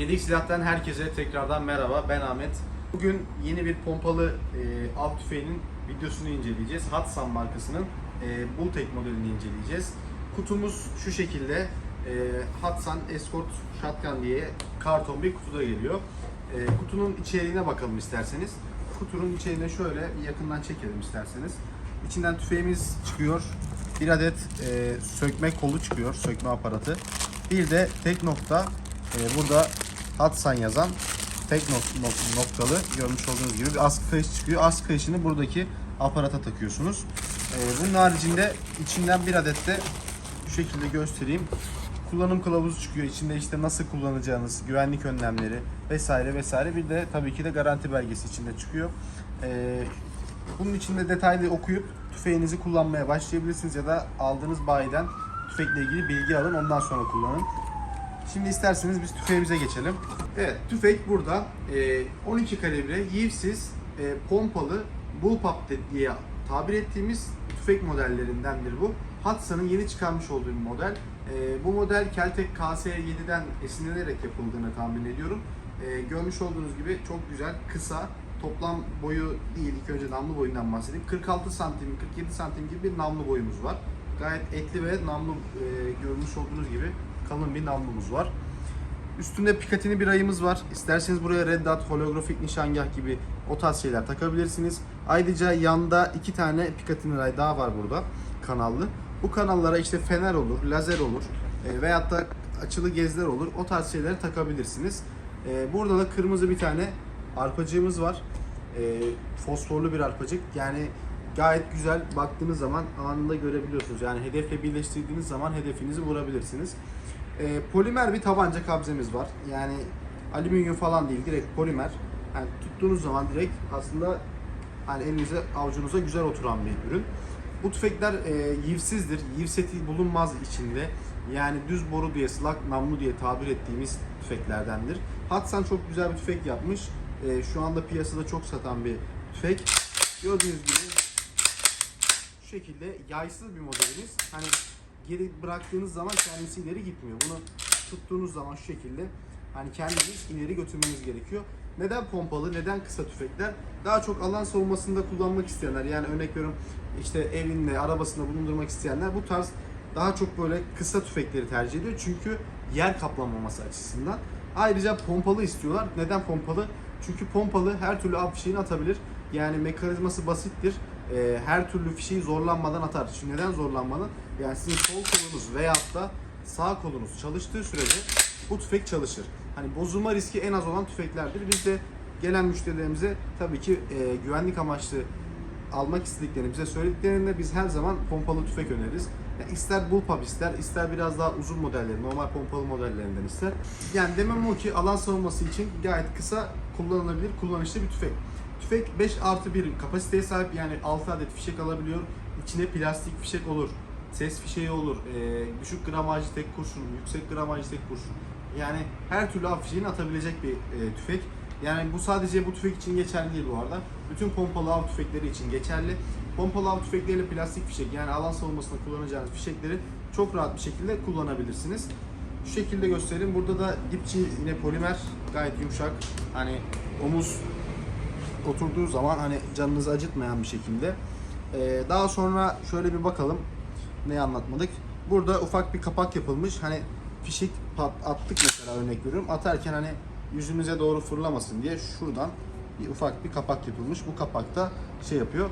Yedik Silah'tan herkese tekrardan merhaba. Ben Ahmet. Bugün yeni bir pompalı e, av tüfeğinin videosunu inceleyeceğiz. Hatsan markasının e, Bulltek modelini inceleyeceğiz. Kutumuz şu şekilde. E, Hatsan Escort Shotgun diye karton bir kutuda geliyor. E, kutunun içeriğine bakalım isterseniz. Kutunun içeriğine şöyle yakından çekelim isterseniz. İçinden tüfeğimiz çıkıyor. Bir adet e, sökme kolu çıkıyor, sökme aparatı. Bir de tek nokta e, burada Hatsan yazan tek nok- nok- noktalı görmüş olduğunuz gibi bir askı kayış çıkıyor. Askı kayışını buradaki aparata takıyorsunuz. E, bunun haricinde içinden bir adet de şu şekilde göstereyim. Kullanım kılavuzu çıkıyor. İçinde işte nasıl kullanacağınız, güvenlik önlemleri vesaire vesaire. Bir de tabii ki de garanti belgesi içinde çıkıyor. E, bunun içinde detaylı okuyup tüfeğinizi kullanmaya başlayabilirsiniz ya da aldığınız bayiden tüfekle ilgili bilgi alın ondan sonra kullanın. Şimdi isterseniz biz tüfeğimize geçelim. Evet, tüfek burada. Ee, 12 kalibre, yivsiz, e, pompalı, bullpup diye tabir ettiğimiz tüfek modellerindendir bu. Hatsa'nın yeni çıkarmış olduğu bir model. Ee, bu model Keltek KS7'den esinlenerek yapıldığını tahmin ediyorum. Ee, görmüş olduğunuz gibi çok güzel, kısa, toplam boyu değil, ilk önce namlu boyundan bahsedeyim. 46 santim, 47 santim gibi bir namlu boyumuz var. Gayet etli ve namlu e, görmüş olduğunuz gibi kalın bir namlumuz var. Üstünde Picatinny bir ayımız var. İsterseniz buraya Red Dot, holografik nişangah gibi o tarz şeyler takabilirsiniz. Ayrıca yanda iki tane Picatinny ray daha var burada kanallı. Bu kanallara işte fener olur, lazer olur e, veyahut da açılı gezler olur. O tarz şeyleri takabilirsiniz. E, burada da kırmızı bir tane arpacığımız var. E, fosforlu bir arpacık. Yani gayet güzel baktığınız zaman anında görebiliyorsunuz. Yani hedefle birleştirdiğiniz zaman hedefinizi vurabilirsiniz. E, polimer bir tabanca kabzemiz var. Yani alüminyum falan değil, direkt polimer. Yani tuttuğunuz zaman direkt aslında hani elinize, avucunuza güzel oturan bir ürün. Bu tüfekler e, yivsizdir. Yiv seti bulunmaz içinde. Yani düz boru diye, slak namlu diye tabir ettiğimiz tüfeklerdendir. Hatsan çok güzel bir tüfek yapmış. E, şu anda piyasada çok satan bir tüfek. Gördüğünüz gibi şu şekilde yaysız bir modelimiz. Hani geri bıraktığınız zaman kendisi ileri gitmiyor. Bunu tuttuğunuz zaman şu şekilde hani kendiniz ileri götürmeniz gerekiyor. Neden pompalı, neden kısa tüfekler? Daha çok alan savunmasında kullanmak isteyenler yani örnek veriyorum işte evinde, arabasında bulundurmak isteyenler bu tarz daha çok böyle kısa tüfekleri tercih ediyor. Çünkü yer kaplamaması açısından. Ayrıca pompalı istiyorlar. Neden pompalı? Çünkü pompalı her türlü av fişeğini atabilir. Yani mekanizması basittir. Ee, her türlü fişeği zorlanmadan atar. Şimdi neden zorlanmadan? Yani sizin sol kolunuz veyahut da sağ kolunuz çalıştığı sürece bu tüfek çalışır. Hani bozulma riski en az olan tüfeklerdir. Biz de gelen müşterilerimize tabii ki e, güvenlik amaçlı almak istediklerini bize söylediklerinde biz her zaman pompalı tüfek öneririz. Yani ister bullpup ister, ister biraz daha uzun modelleri, normal pompalı modellerinden ister. Yani demem o ki alan savunması için gayet kısa kullanılabilir, kullanışlı bir tüfek. Tüfek 5 artı 1 kapasiteye sahip yani 6 adet fişek alabiliyor. İçine plastik fişek olur, ses fişeği olur, e, düşük gramajlı tek kurşun, yüksek gramajlı tek kurşun. Yani her türlü av fişeğini atabilecek bir e, tüfek. Yani bu sadece bu tüfek için geçerli değil bu arada. Bütün pompalı av tüfekleri için geçerli. Pompalı av tüfekleriyle plastik fişek yani alan savunmasında kullanacağınız fişekleri çok rahat bir şekilde kullanabilirsiniz. Şu şekilde göstereyim. Burada da dipçi yine polimer gayet yumuşak. Hani omuz oturduğu zaman hani canınızı acıtmayan bir şekilde. Ee, daha sonra şöyle bir bakalım ne anlatmadık. Burada ufak bir kapak yapılmış. Hani fişek pat, attık mesela örnek veriyorum. Atarken hani yüzünüze doğru fırlamasın diye şuradan bir ufak bir kapak yapılmış. Bu kapakta şey yapıyor.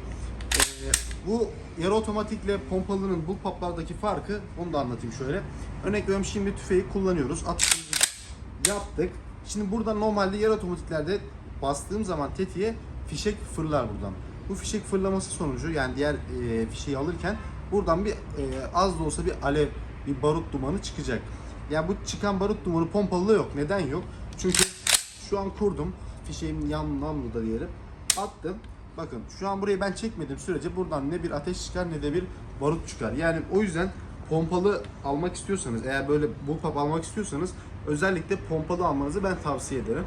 Ee, bu yarı otomatikle pompalının bullpuplardaki farkı onu da anlatayım şöyle. Örnek veriyorum şimdi tüfeği kullanıyoruz. Atışımızı yaptık. Şimdi burada normalde yarı otomatiklerde bastığım zaman tetiğe fişek fırlar buradan. Bu fişek fırlaması sonucu yani diğer e, fişeği alırken buradan bir e, az da olsa bir alev, bir barut dumanı çıkacak. Yani bu çıkan barut dumanı pompalıda yok. Neden yok? Çünkü şu an kurdum. Fişeğimin yan namluda diyelim. Attım. Bakın şu an burayı ben çekmediğim sürece buradan ne bir ateş çıkar ne de bir barut çıkar. Yani o yüzden pompalı almak istiyorsanız eğer böyle bullpup almak istiyorsanız özellikle pompalı almanızı ben tavsiye ederim.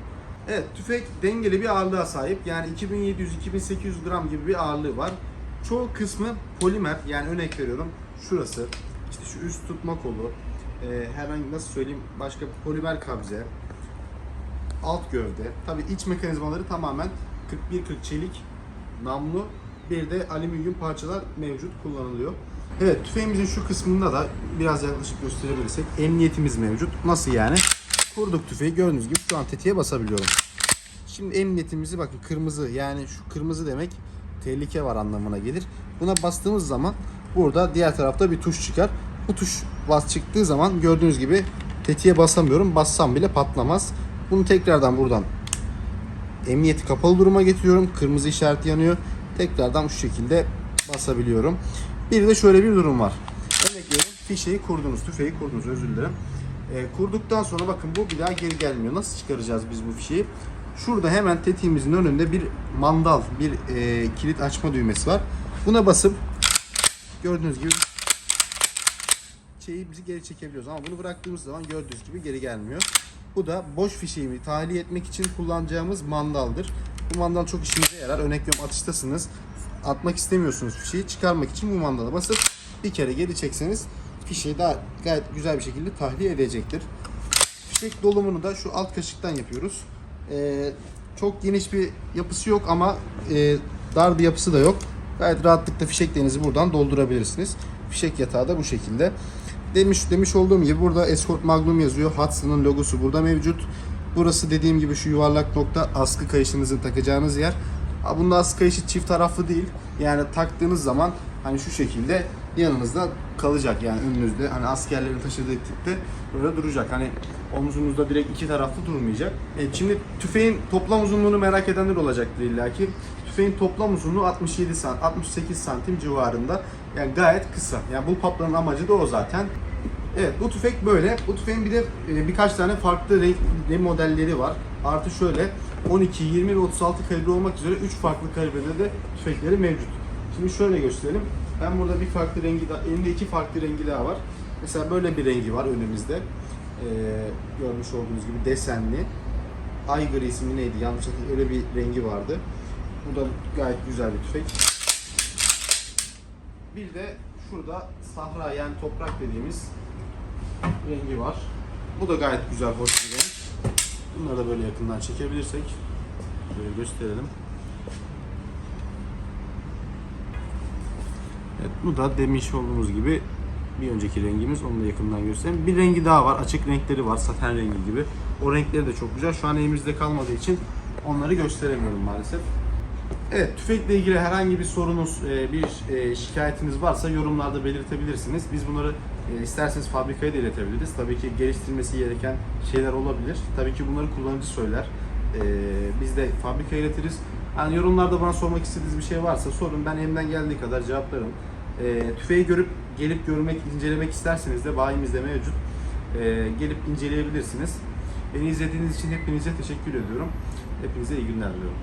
Evet tüfek dengeli bir ağırlığa sahip. Yani 2700-2800 gram gibi bir ağırlığı var. Çoğu kısmı polimer yani örnek veriyorum şurası işte şu üst tutma kolu e, herhangi nasıl söyleyeyim başka polimer kabze alt gövde. Tabii iç mekanizmaları tamamen 41-40 çelik, namlu, bir de alüminyum parçalar mevcut kullanılıyor. Evet tüfeğimizin şu kısmında da biraz yaklaşık gösterebilirsek emniyetimiz mevcut. Nasıl yani? Kurduk tüfeği gördüğünüz gibi şu an tetiğe basabiliyorum. Şimdi emniyetimizi bakın kırmızı yani şu kırmızı demek tehlike var anlamına gelir. Buna bastığımız zaman burada diğer tarafta bir tuş çıkar. Bu tuş bas çıktığı zaman gördüğünüz gibi tetiğe basamıyorum. Bassam bile patlamaz. Bunu tekrardan buradan emniyeti kapalı duruma getiriyorum. Kırmızı işaret yanıyor. Tekrardan şu şekilde basabiliyorum. Bir de şöyle bir durum var. Örnek veriyorum fişeyi kurdunuz, tüfeği kurdunuz özür dilerim. Ee, kurduktan sonra bakın bu bir daha geri gelmiyor. Nasıl çıkaracağız biz bu fişeyi? Şurada hemen tetiğimizin önünde bir mandal, bir e, kilit açma düğmesi var. Buna basıp gördüğünüz gibi şeyimizi geri çekebiliyoruz ama bunu bıraktığımız zaman gördüğünüz gibi geri gelmiyor. Bu da boş fişeğimi tahliye etmek için kullanacağımız mandaldır. Bu mandal çok işinize yarar. Örnek atıştasınız. Atmak istemiyorsunuz fişeği. Çıkarmak için bu mandala basıp bir kere geri çekseniz fişeği daha gayet güzel bir şekilde tahliye edecektir. Fişek dolumunu da şu alt kaşıktan yapıyoruz. Ee, çok geniş bir yapısı yok ama e, dar bir yapısı da yok. Gayet rahatlıkla fişeklerinizi buradan doldurabilirsiniz. Fişek yatağı da bu şekilde. Demiş demiş olduğum gibi burada Escort Magnum yazıyor. Hudson'ın logosu burada mevcut. Burası dediğim gibi şu yuvarlak nokta askı kayışınızın takacağınız yer. Bunda askı kayışı çift taraflı değil. Yani taktığınız zaman hani şu şekilde yanınızda kalacak yani önünüzde hani askerlerin taşıdığı tipte böyle duracak. Hani omzunuzda direkt iki taraflı durmayacak. E, şimdi tüfeğin toplam uzunluğunu merak edenler olacaktır illaki. Tüfeğin toplam uzunluğu 67 santim, 68 santim civarında. Yani gayet kısa. Yani bu paplanın amacı da o zaten. Evet bu tüfek böyle. Bu tüfeğin bir de e, birkaç tane farklı renk, renk modelleri var. Artı şöyle 12, 20 ve 36 kalibre olmak üzere 3 farklı kalibrede de tüfekleri mevcut. Şimdi şöyle gösterelim. Ben burada bir farklı rengi elimde iki farklı rengi daha var. Mesela böyle bir rengi var önümüzde. Ee, görmüş olduğunuz gibi desenli. Ay grisi mi neydi yanlış hatırlamıyorum öyle bir rengi vardı. Bu da gayet güzel bir tüfek. Bir de şurada sahra yani toprak dediğimiz rengi var. Bu da gayet güzel, hoş bir renk. Bunları da böyle yakından çekebilirsek böyle gösterelim. Evet, bu da demiş olduğumuz gibi bir önceki rengimiz. Onu da yakından göstereyim. Bir rengi daha var. Açık renkleri var. Saten rengi gibi. O renkleri de çok güzel. Şu an elimizde kalmadığı için onları gösteremiyorum maalesef. Evet, tüfekle ilgili herhangi bir sorunuz, e, bir e, şikayetiniz varsa yorumlarda belirtebilirsiniz. Biz bunları e, isterseniz fabrikaya da iletebiliriz. Tabii ki geliştirilmesi gereken şeyler olabilir. Tabii ki bunları kullanıcı söyler. Biz de fabrikaya iletiriz. Yani yorumlarda bana sormak istediğiniz bir şey varsa sorun. Ben elimden geldiği kadar cevaplarım. E, Tüfeği görüp gelip görmek, incelemek isterseniz de bayimizde mevcut. E, Gelip inceleyebilirsiniz. Beni izlediğiniz için hepinize teşekkür ediyorum. Hepinize iyi günler diliyorum.